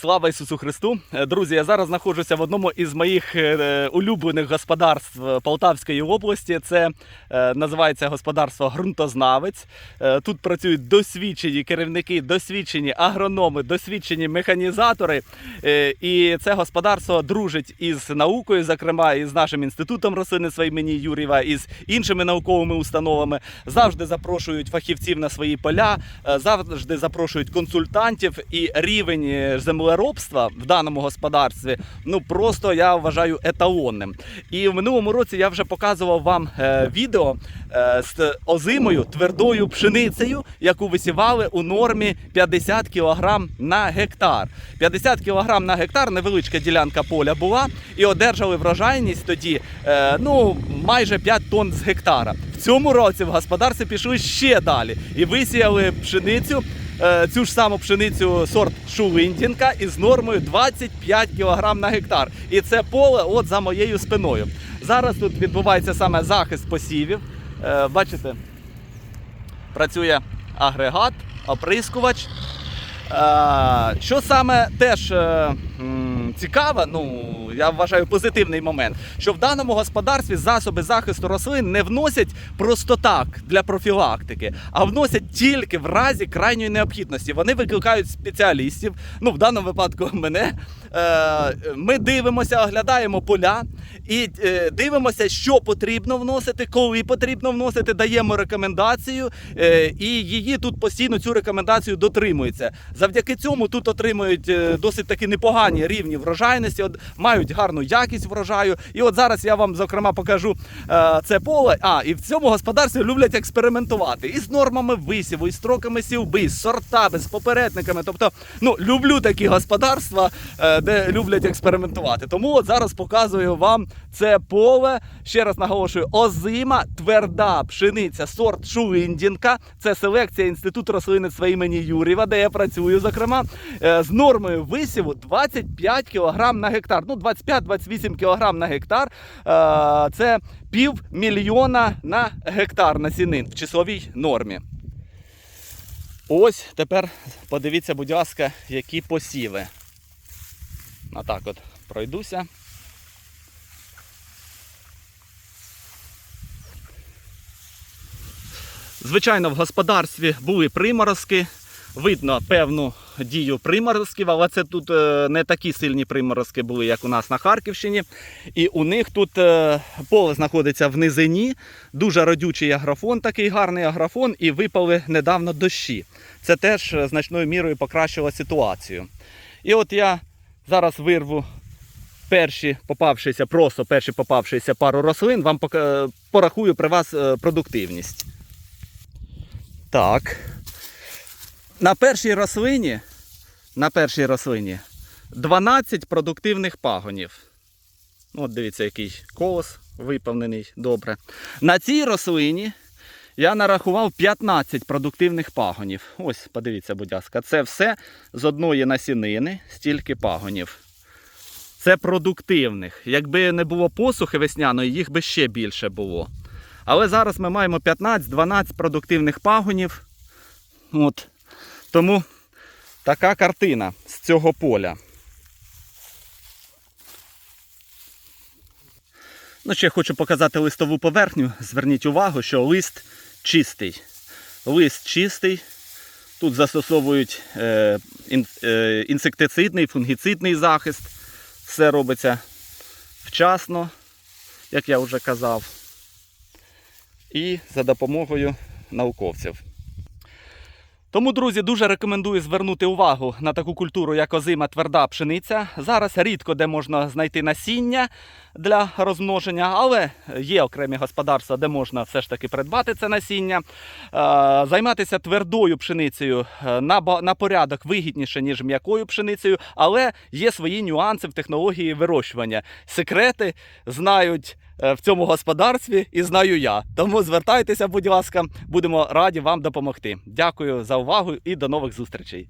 Слава Ісусу Христу! Е, Друзі, я зараз знаходжуся в одному із моїх е, улюблених господарств е, Полтавської області. Це е, називається господарство ґрунтознавець. Е, Тут працюють досвідчені керівники, досвідчені агрономи, досвідчені механізатори. Е, І це господарство дружить із наукою, зокрема із нашим інститутом рослинництва імені Юрєва, із іншими науковими установами. Завжди запрошують фахівців на свої поля, е, завжди запрошують консультантів і рівень е, землеробства в даному господарстві. Ну просто я вважаю еталонним. І в минулому році я вже показував вам е, відео е, з озимою твердою пшеницею, яку висівали у нормі 50 кг на гектар. 50 кг на гектар невеличка ділянка поля була, і одержали врожайність тоді е, ну майже 5 тонн з гектара. В цьому році в господарстві пішли ще далі і висіяли пшеницю. Е, Цю ж саму пшеницю сорт Шулиндінка із нормою 25 кг на гектар. І це поле от за моєю спиною. Зараз тут відбувається саме захист посівів. Е, Бачите, працює агрегат, оприскувач. Е, Що саме теж м, цікаве, ну я вважаю позитивний момент, що в даному господарстві засоби захисту рослин не вносять просто так для профілактики, а вносять тільки в разі крайньої необхідності. Вони викликають спеціалістів. Ну в даному випадку мене. Е, Ми дивимося, оглядаємо поля і е, дивимося, що потрібно вносити, коли потрібно вносити, даємо рекомендацію, е, і її тут постійно цю рекомендацію дотримуються. Завдяки цьому тут отримують досить таки непогані рівні врожайності, от, мають гарну якість врожаю. І от зараз я вам зокрема покажу е, це поле. А і в цьому господарстві люблять експериментувати із нормами висіву, із строками сівби, з сортами, з попередниками. Тобто, ну люблю такі господарства, е, де люблять експериментувати. Тому от зараз показую вам це поле. Ще раз наголошую: озима, тверда пшениця, сорт Шулиндінка. Це селекція інституту рослинництва імені Юрєва, де я працюю, зокрема, е, з нормою висіву 25 кг на гектар. Ну, 25-28 кг на гектар. Е, Це півмільйона на гектар насінин в числовій нормі. Ось тепер подивіться, будь ласка, які посіви. Отак от пройдуся. Звичайно, в господарстві були приморозки. Видно певну дію приморозків, але це тут е, не такі сильні приморозки були, як у нас на Харківщині. І у них тут е, поле знаходиться в низині, дуже родючий аграфон, такий гарний аграфон, і випали недавно дощі. Це теж е, значною мірою покращило ситуацію. І от я зараз вирву перші попавшися, просто перші попавшися пару рослин, вам порахую при вас продуктивність. Так. На першій рослині, на першій рослині 12 продуктивних пагонів. От дивіться, який колос виповнений добре. На цій рослині я нарахував 15 продуктивних пагонів. Ось, подивіться, будь ласка, це все з одної насінини, стільки пагонів. Це продуктивних. Якби не було посухи весняної, їх би ще більше було. Але зараз ми маємо 15-12 продуктивних пагонів. От. Тому така картина з цього поля. Ну, ще хочу показати листову поверхню. Зверніть увагу, що лист чистий. Лист чистий. Тут застосовують е, ін, е, інсектицидний, фунгіцидний захист. Все робиться вчасно, як я вже казав. І за допомогою науковців. Тому, друзі, дуже рекомендую звернути увагу на таку культуру, як озима тверда пшениця. Зараз рідко де можна знайти насіння для розмноження, але є окремі господарства, де можна все ж таки придбати це насіння. Е, Займатися твердою пшеницею е, на, порядок вигідніше, ніж м'якою пшеницею, але є свої нюанси в технології вирощування. Секрети знають в цьому господарстві і знаю я. Тому звертайтеся, будь ласка, будемо раді вам допомогти. Дякую за увагу і до нових зустрічей.